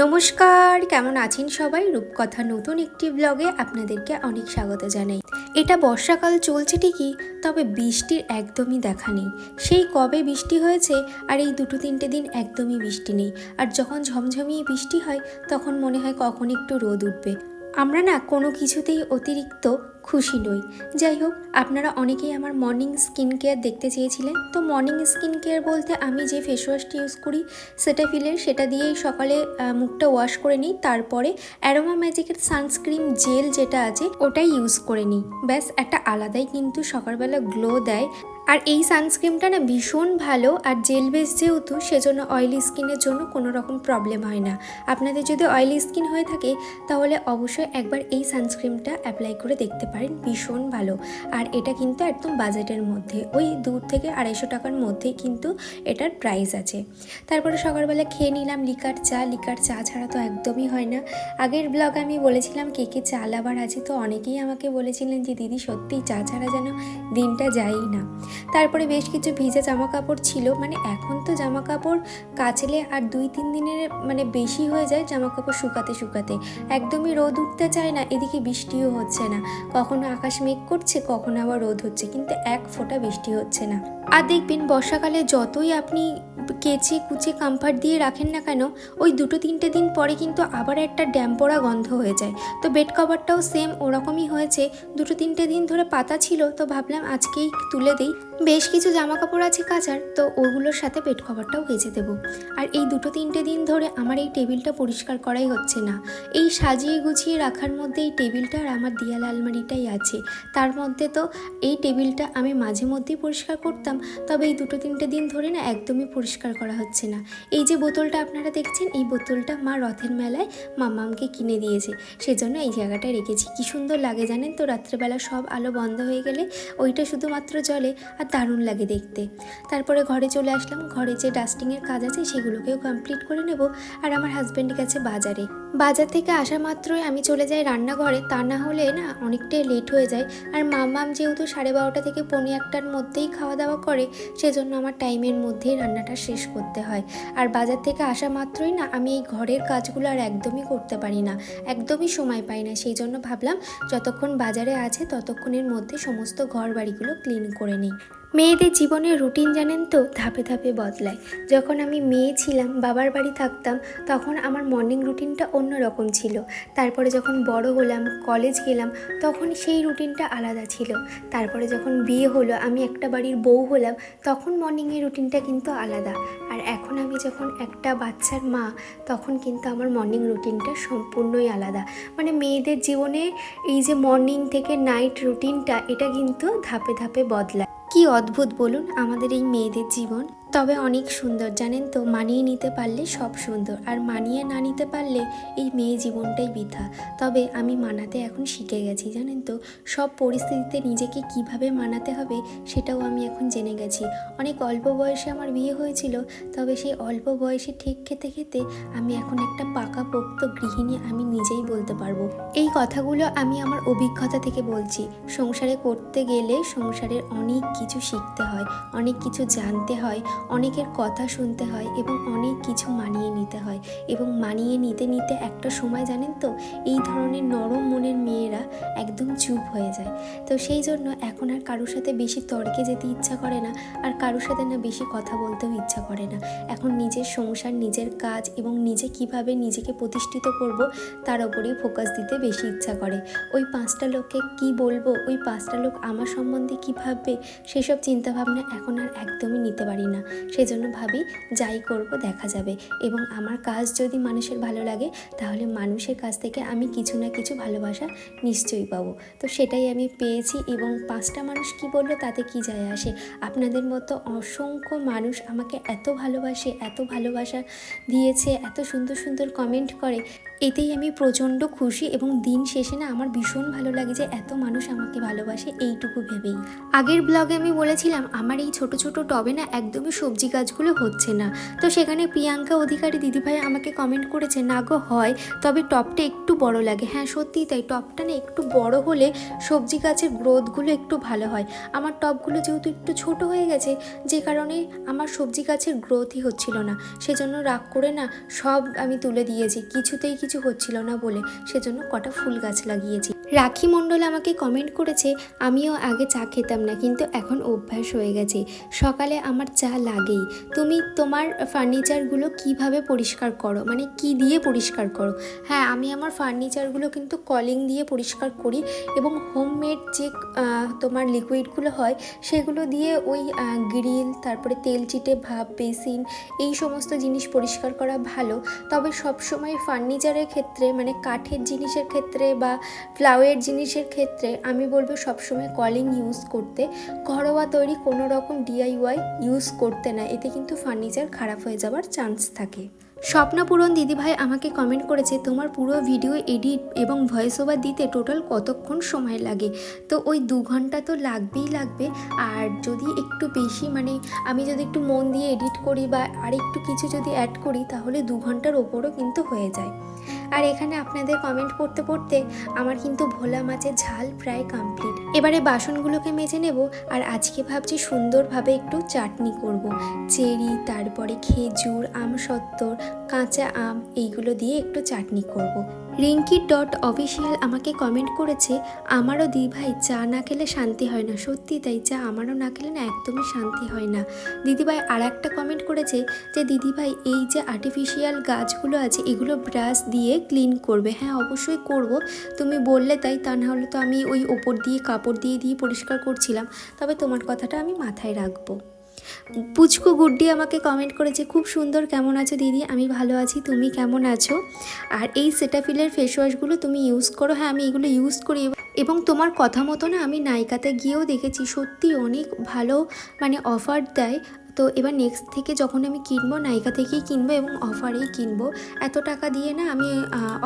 নমস্কার, কেমন আছেন সবাই? রূপকথা নতুন একটি ব্লগে আপনাদেরকে অনেক স্বাগত জানাই। এটা বর্ষাকাল চলছে ঠিকই, তবে বৃষ্টির একদমই দেখা নেই। সেই কবে বৃষ্টি হয়েছে আর এই দুটো তিনটে দিন একদমই বৃষ্টি নেই। আর যখন ঝমঝমিয়ে বৃষ্টি হয়, তখন মনে হয় কখন একটু রোদ উঠবে। আমরা না কোনো কিছুতেই অতিরিক্ত খুশি নই। যাই হোক, আপনারা অনেকেই আমার মর্নিং স্কিন কেয়ার দেখতে চেয়েছিলেন। তো মর্নিং স্কিন কেয়ার বলতে আমি যে ফেস ওয়াশটি ইউজ করি, সেটা ফিলের সেটা দিয়েই সকালে মুখটা ওয়াশ করে নিই। তারপরে অ্যারোমা ম্যাজিকের সানস্ক্রিন জেল যেটা আছে, ওটাই ইউজ করে নিই। ব্যাস, একটা আলাদাই কিন্তু সকালবেলা গ্লো দেয়। আর এই সানস্ক্রিনটা না ভীষণ ভালো আর জেল বেস যেহেতু, সেজন্য অয়েলি স্কিনের জন্য কোনো রকম প্রবলেম হয় না। আপনাদের যদি অয়েলি স্কিন হয়ে থাকে, তাহলে অবশ্যই একবার এই সানস্ক্রিনটা অ্যাপ্লাই করে দেখতে পারেন, ভীষণ ভালো। আর এটা কিন্তু একদম বাজেটের মধ্যে, ওই দু থেকে আড়াইশো টাকার মধ্যেই কিন্তু এটার প্রাইস আছে। তারপরে সকালবেলা খেয়ে নিলাম লিকার চা লিকার চা ছাড়া তো একদমই হয় না। আগের ব্লগ আমি বলেছিলাম কে কে চা লাভার আছে, তো অনেকেই আমাকে বলেছিলেন যে, দিদি, সত্যিই চা ছাড়া যেন দিনটা যায়ই না। তারপরে বেশ কিছু ভিজা জামা কাপড় ছিল। মানে এখন তো জামা কাপড় কাচলে আর দুই তিন দিনের মানে বেশি হয়ে যায় জামা কাপড় শুকাতে শুকাতে। একদমই রোদ উঠতে চায় না, এদিকে বৃষ্টিও হচ্ছে না। কখনো আকাশ মেঘ করছে, কখনো আবার রোদ হচ্ছে, কিন্তু এক ফোঁটা বৃষ্টি হচ্ছে না। আর দেখবেন বর্ষাকালে যতই আপনি কেচে, কুচে কামফার্ট দিয়ে রাখেন না কেন, ওই দুটো তিনটে দিন পরে কিন্তু আবার একটা ড্যাম্পোড়া গন্ধ হয়ে যায়। তো বেড কভারটাও সেম ওরকমই হয়েছে। দুটো তিনটে দিন ধরে পাতা ছিল, তো ভাবলাম আজকেই তুলে দিই। বেশ কিছু জামা কাপড় আছে কাচার, তো ওগুলোর সাথে বেড কভারটাও কেচে দেবো। আর এই দুটো তিনটে দিন ধরে আমার এই টেবিলটা পরিষ্কার করাই হচ্ছে না। এই সাজিয়ে গুছিয়ে রাখার মধ্যে এই টেবিলটা আর আমার দিয়াল আলমারিটাই আছে। তার মধ্যে তো এই টেবিলটা আমি মাঝে মধ্যেই পরিষ্কার করতাম, তবে এই দুটো তিনটে দিন ধরে না একদমই পরিষ্কার করা হচ্ছে না। এই যে বোতলটা আপনারা দেখছেন, এই বোতলটা মা রথের মেলায় মামামকে কিনে দিয়েছে। সেজন্য এই জায়গাটায় রেখেছি। কি সুন্দর লাগে জানেন তো, রাত্রেবেলা সব আলো বন্ধ হয়ে গেলে ওইটা শুধুমাত্র জলে, আর দারুণ লাগে দেখতে। তারপরে ঘরে চলে আসলাম। ঘরে যে ডাস্টিংয়ের কাজ আছে সেগুলোকেও কমপ্লিট করে নেব। আর আমার হাজব্যান্ড গেছে বাজারে। বাজার থেকে আসা মাত্রই আমি চলে যাই রান্নাঘরে। তা না হলে না অনেকটাই লেট হয়ে যায়। আর মামাম যেহেতু সাড়ে বারোটা থেকে পৌনে একটার মধ্যেই খাওয়া দাওয়া করে, সেজন্য আমার টাইমের মধ্যেই রান্নাটা শেষ করতে হয়। আর বাজার থেকে আসা মাত্রই না আমি এই ঘরের কাজগুলো আর একদমই করতে পারি না। একদমই সময় পাই না। সেই জন্য ভাবলাম, যতক্ষণ বাজারে আছে ততক্ষণের মধ্যে সমস্ত ঘর বাড়িগুলো ক্লিন করে নিই। মেয়েদের জীবনের রুটিন জানেন তো? ধাপে ধাপে বদলায়। যখন আমি মেয়ে ছিলাম, বাবার বাড়ি থাকতাম, তখন আমার মর্নিং রুটিনটা অন্যরকম ছিল। তারপরে যখন বড় হলাম কলেজ গেলাম, তখন সেই রুটিনটা আলাদা ছিল। তারপরে যখন বিয়ে হলো, আমি একটা বাড়ির বউ হলাম, তখন মর্নিংয়ের রুটিনটা কিন্তু আলাদা। আর এখন আমি যখন একটা বাচ্চার মা, তখন কিন্তু আমার মর্নিং রুটিনটা সম্পূর্ণই আলাদা। মানে মেয়েদের জীবনে এই যে মর্নিং থেকে নাইট রুটিনটা এটা কিন্তু ধাপে ধাপে বদলায়। কি অদ্ভুত বলুন আমাদের এই মেয়েদের জীবন। তবে অনেক সুন্দর, জানেন তো? মানিয়ে নিতে পারলে সব সুন্দর, আর মানিয়ে না নিতে পারলে এই মেয়ে জীবনটাই বৃথা। তবে আমি মানাতে এখন শিখে গেছি, জানেন তো? সব পরিস্থিতিতে নিজেকে কীভাবে মানাতে হবে সেটাও আমি এখন জেনে গেছি। অনেক অল্প বয়সে আমার বিয়ে হয়েছিল, তবে সেই অল্প বয়সে ঠিক খেতে খেতে আমি এখন একটা পাকাপোক্ত গৃহিণী আমি নিজেই বলতে পারব। এই কথাগুলো আমি আমার অভিজ্ঞতা থেকে বলছি। সংসারে করতে গেলে সংসারের অনেক কিছু শিখতে হয়, অনেক কিছু জানতে হয় অনেকের কথা শুনতে হয় এবং অনেক কিছু মানিয়ে নিতে হয় এবং মানিয়ে নিতে নিতে একটা সময় জানেন তো, এই ধরনের নরম মনের মেয়েরা একদম চুপ হয়ে যায়। তো সেই জন্য এখন আর কারোর সাথে বেশি তর্কে যেতে ইচ্ছা করে না আর কারোর সাথে না বেশি কথা বলতেও ইচ্ছা করে না। এখন নিজের সংসার, নিজের কাজ এবং নিজে কীভাবে নিজেকে প্রতিষ্ঠিত করব তার উপরেই ফোকাস দিতে বেশি ইচ্ছা করে। ওই পাঁচটা লোককে কি বলব? ওই পাঁচটা লোক আমার সম্বন্ধে কী ভাববে? সেসব চিন্তাভাবনা এখন আর একদমই নিতে পারি না। সেজন্য ভাবি যাই করব, দেখা যাবে। এবং আমার কাজ যদি মানুষের ভালো লাগে, তাহলে মানুষের কাছ থেকে আমি কিছু না কিছু ভালোবাসা নিশ্চয়ই পাবো। তো সেটাই আমি পেয়েছি এবং পাঁচটা মানুষ কি বলল তাতে কি যায় আসে? আপনাদের মতো অসংখ্য মানুষ আমাকে এত ভালোবাসে, এত ভালোবাসা দিয়েছে, এত সুন্দর সুন্দর কমেন্ট করে, এতেই আমি প্রচণ্ড খুশি এবং দিন শেষে না আমার ভীষণ ভালো লাগে যে এত মানুষ আমাকে ভালোবাসে, এইটুকু ভেবেই। আগের ব্লগে আমি বলেছিলাম, আমার এই ছোট ছোট টবে না একদমই সবজি গাছগুলো হচ্ছে না। তো সেখানে প্রিয়াঙ্কা অধিকারী দিদিভাই আমাকে কমেন্ট করেছে, না গো, হয়। তবে টপটা একটু বড় লাগে। হ্যাঁ সত্যিই তাই। টপটা না একটু বড় হলে সবজি গাছের গ্রোথগুলো একটু ভালো হয়। আমার টপগুলো যেহেতু একটু ছোট হয়ে গেছে, যে কারণে আমার সবজি গাছের গ্রোথই হচ্ছিল না। সেজন্য রাগ করে না সব আমি তুলে দিয়েছি। কিছুতেই কিছু হচ্ছিল না বলে সেজন্য কটা ফুল গাছ লাগিয়েছি। রাখি মণ্ডল আমাকে কমেন্ট করেছে, আমিও আগে চা খেতাম না, কিন্তু এখন অভ্যাস হয়ে গেছে। সকালে আমার চা লাগেই। তুমি তোমার ফার্নিচারগুলো কীভাবে পরিষ্কার করো? মানে কি দিয়ে পরিষ্কার করো? হ্যাঁ আমি আমার ফার্নিচারগুলো কিন্তু কলিং দিয়ে পরিষ্কার করি এবং হোমমেড যে তোমার লিকুইডগুলো হয়, সেগুলো দিয়ে ওই গ্রিল তারপরে তেল চিটে ভাব বেসিন এই সমস্ত জিনিস পরিষ্কার করা ভালো। তবে সবসময় ফার্নিচারের ক্ষেত্রে মানে কাঠের জিনিসের ক্ষেত্রে বা ফ্লাওয়ার জিনিসের ক্ষেত্রে আমি বলব সবসময় কলিং ইউজ করতে। ঘরোয়া তৈরি কোনো রকম ডিআইওয়াই ইউজ করতে না, এতে কিন্তু ফার্নিচার খারাপ হয়ে যাওয়ার চান্স থাকে। স্বপ্নপূরণ দিদিভাই আমাকে কমেন্ট করেছে, তোমার পুরো ভিডিও এডিট এবং ভয়েস ওভার দিতে টোটাল কতক্ষণ সময় লাগে? তো ওই দু ঘণ্টা তো লাগবেই লাগবে, আর যদি একটু বেশি মানে আমি যদি একটু মন দিয়ে এডিট করি বা আর একটু কিছু যদি অ্যাড করি, তাহলে দু ঘণ্টার ওপরও কিন্তু হয়ে যায়। আর এখানে আপনাদের কমেন্ট পড়তে পড়তে আমার কিন্তু ভোলা মাছের ঝাল প্রায় কমপ্লিট এবারে বাসনগুলোকে মেজে নেব আর আজকে ভাবছি সুন্দরভাবে একটু চাটনি করব। চেরি, তারপরে খেজুর আম আমসত্তর কাঁচা আম, এইগুলো দিয়ে একটু চাটনি করব। রিঙ্কি ডট অফিসিয়াল আমাকে কমেন্ট করেছে, আমারও দি ভাই, চা না খেলে শান্তি হয় না। সত্যি তাই, চা আমারও না খেলে না, একদমই শান্তি হয় না। দিদিভাই আর একটা কমেন্ট করেছে যে, দিদিভাই, এই যে আর্টিফিশিয়াল গাছগুলো আছে, এগুলো ব্রাশ দিয়ে ক্লিন করবে। হ্যাঁ অবশ্যই করব। তুমি বললে তাই, তা না হলে তো আমি ওই ওপর দিয়ে, কাপড় দিয়ে দিয়ে পরিষ্কার করছিলাম। তবে তোমার কথাটা আমি মাথায় রাখব। পুচকু গুড্ডি আমাকে কমেন্ট করেছে, খুব সুন্দর, কেমন আছো দিদি? আমি ভালো আছি, তুমি কেমন আছো? আর এই সেটাফিলের ফেস ওয়াশগুলো তুমি ইউজ করো। হ্যাঁ আমি এগুলো ইউজ করি এবং তোমার কথা মতো না, আমি নাইকাতে গিয়েও দেখেছি, সত্যি অনেক ভালো মানে অফার দেয়। তো এবার নেক্সট থেকে যখন আমি কিনবো নাইকা থেকেই কিনবো এবং অফারেই কিনবো। এত টাকা দিয়ে না আমি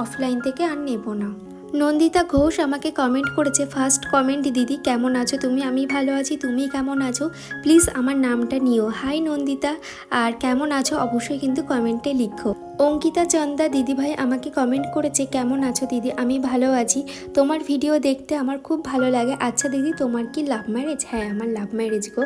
অফলাইন থেকে আর নেব না। নন্দিতা ঘোষ আমাকে কমেন্ট করেছে ফার্স্ট কমেন্ট দিদি কেমন আছো? তুমি, আমি ভালো আছি, তুমি কেমন আছো? প্লিজ আমার নামটা নিও। হাই নন্দিতা, আর কেমন আছো? অবশ্যই কিন্তু কমেন্টে লিখো। অঙ্কিতা চন্দা দিদিভাই আমাকে কমেন্ট করেছে, কেমন আছো দিদি? আমি ভালো আছি। তোমার ভিডিও দেখতে আমার খুব ভালো লাগে। আচ্ছা দিদি, তোমার কি লাভ ম্যারেজ হ্যাঁ আমার লাভ ম্যারেজ গো।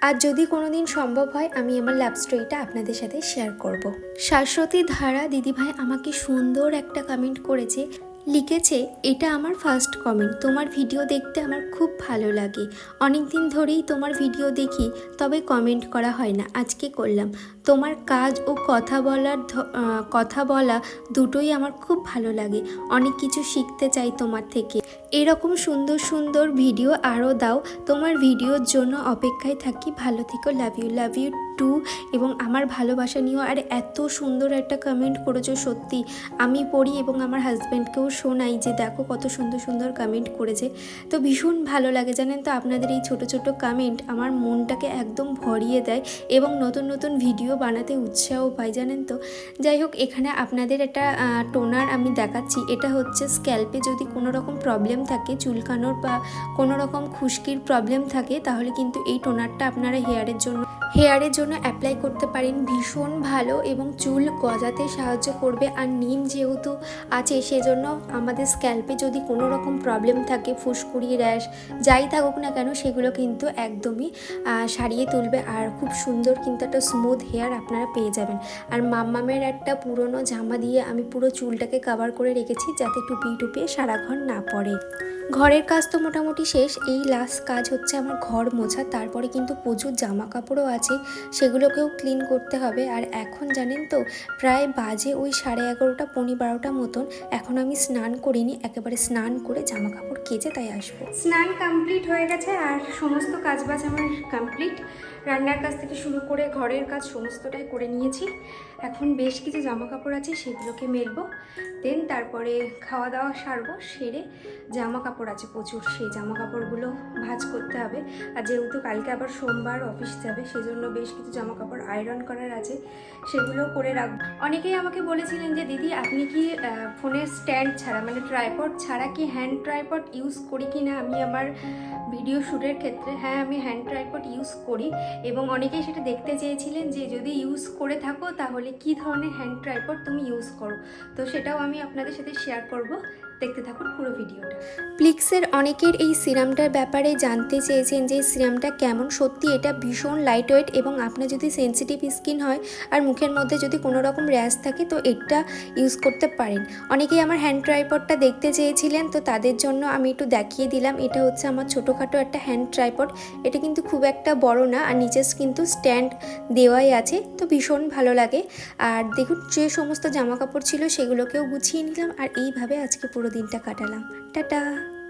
আর যদি কোনো দিন সম্ভব হয়, আমি আমার লাভ স্টোরিটা আপনাদের সাথে শেয়ার করব। শাশ্বতী ধারা দিদিভাই আমাকে সুন্দর একটা কমেন্ট করেছে। লিখেছে, এটা আমার ফার্স্ট কমেন্ট তোমার ভিডিও দেখতে আমার খুব ভালো লাগে। অনেক দিন ধরেই তোমার ভিডিও দেখি, তবে কমেন্ট করা হয় না। আজকে করলাম। তোমার কাজ ও কথা বলার কথা বলা দুটোই আমার খুব ভালো লাগে। অনেক কিছু শিখতে চাই তোমার থেকে। এরকম সুন্দর সুন্দর ভিডিও আরও দাও। তোমার ভিডিওর জন্য অপেক্ষায় থাকি। ভালো থেকো। Love you love you too এবং আমার ভালোবাসা নিয়েও আর এত সুন্দর একটা কমেন্ট করেছ সত্যি। আমি পড়ি এবং আমার হাজব্যান্ডকেও শোনাই যে দেখো কত সুন্দর সুন্দর কমেন্ট করেছে। তো ভীষণ ভালো লাগে জানেন তো আপনাদের এই ছোট ছোট কমেন্ট আমার মনটাকে একদম ভরিয়ে দেয় এবং নতুন নতুন ভিডিও বানাতে উৎসাহ পাই জানেন তো। যাই হোক, এখানে আপনাদের একটা টোনার আমি দেখাচ্ছি। এটা হচ্ছে স্ক্যাল্পে যদি কোনো রকম প্রবলেম থাকে, চুলকানোর বা কোনো রকম খুশকির প্রবলেম থাকে, তাহলে কিন্তু এই টোনারটা আপনারা হেয়ারের জন্য হেয়ারের জন্য অ্যাপ্লাই করতে পারেন। ভীষণ ভালো এবং চুল গজাতে সাহায্য করবে। আর নিম যেহেতু আছে, সেজন্য আমাদের স্ক্যাল্পে যদি কোনো রকম প্রবলেম থাকে, ফুসকুড়ি, র্যাশ, যাই থাকুক না কেন, সেগুলো কিন্তু একদমই সারিয়ে তুলবে। আর খুব সুন্দর কিন্তু একটা স্মুথ হেয়ার আপনারা পেয়ে যাবেন। আর মাম্মামের একটা পুরনো জামা দিয়ে আমি পুরো চুলটাকে কভার করে রেখেছি, যাতে টুপি টুপিয়ে সারা ঘর না পড়ে। ঘরের কাজ তো মোটামুটি শেষ, এই লাস্ট কাজ হচ্ছে আমার ঘর মোছা, তারপরে কিন্তু প্রচুর জামা কাপড়ও আছে, সেগুলোকেও ক্লিন করতে হবে। আর এখন জানেন তো, প্রায় বাজে ওই সাড়ে এগারোটা পনেরো বারোটা মতন, এখন আমি স্নান করিনি, একেবারে স্নান করে জামা কাপড় কেচে তাই আসব। স্নান কমপ্লিট হয়ে গেছে, আর সমস্ত কাজবাজ আমার কমপ্লিট রান্নার কাজ থেকে শুরু করে ঘরের কাজ সমস্তটাই করে নিয়েছি। এখন বেশ কিছু জামা কাপড় আছে, সেগুলোকে মেলবো, দেন তারপরে খাওয়া দাওয়া সারবো, সেরে জামা কাপড় আছে প্রচুর, সেই জামা কাপড়গুলো ভাঁজ করতে হবে। আর যেহেতু কালকে আবার সোমবার অফিস যাবে, সেজন্য বেশ কিছু জামা কাপড় আয়রন করার আছে, সেগুলো করে রাখব। অনেকেই আমাকে বলেছিলেন যে, দিদি, আপনি কি ফোনের স্ট্যান্ড ছাড়া মানে ট্রাইপড ছাড়া কি হ্যান্ড ট্রাইপড ইউজ করি কি না আমি আমার ভিডিও শ্যুটের ক্ষেত্রে হ্যাঁ আমি হ্যান্ড ট্রাইপড ইউজ করি। এবং অনেকেই সেটা দেখতে চেয়েছিলেন যে, যদি ইউজ করে থাকো, তাহলে কি ধরনের হ্যান্ড ট্রাইপড তুমি ইউজ করো? তো সেটাও আমি আপনাদের সাথে শেয়ার করব। দেখতে থাকুন পুরো ভিডিওটা। প্লিক্সের অনেকের এই সিরামটার ব্যাপারে জানতে চেয়েছেন যে সিরামটা কেমন, সত্যি এটা ভীষণ লাইট ওয়েট এবং আপনার যদি সেনসিটিভ স্কিন হয় আর মুখের মধ্যে যদি কোনো রকম র্যাশ থাকে তো এটা ইউজ করতে পারেন। অনেকেই আমার হ্যান্ড ট্রাইপডটা দেখতে চেয়েছিলেন তো তাদের জন্য আমি একটু দেখিয়ে দিলাম। এটা হচ্ছে আমার ছোটোখাটো একটা হ্যান্ড ট্রাইপড এটা কিন্তু খুব একটা বড় না আর নিচে কিন্তু স্ট্যান্ড দেওয়াই আছে, তো ভীষণ ভালো লাগে। আর দেখুন যে সমস্ত জামা কাপড় ছিল সেগুলোকেও গুছিয়ে নিলাম আর এইভাবে আজকে পুরো দিনটা কাটালাম। টাটা।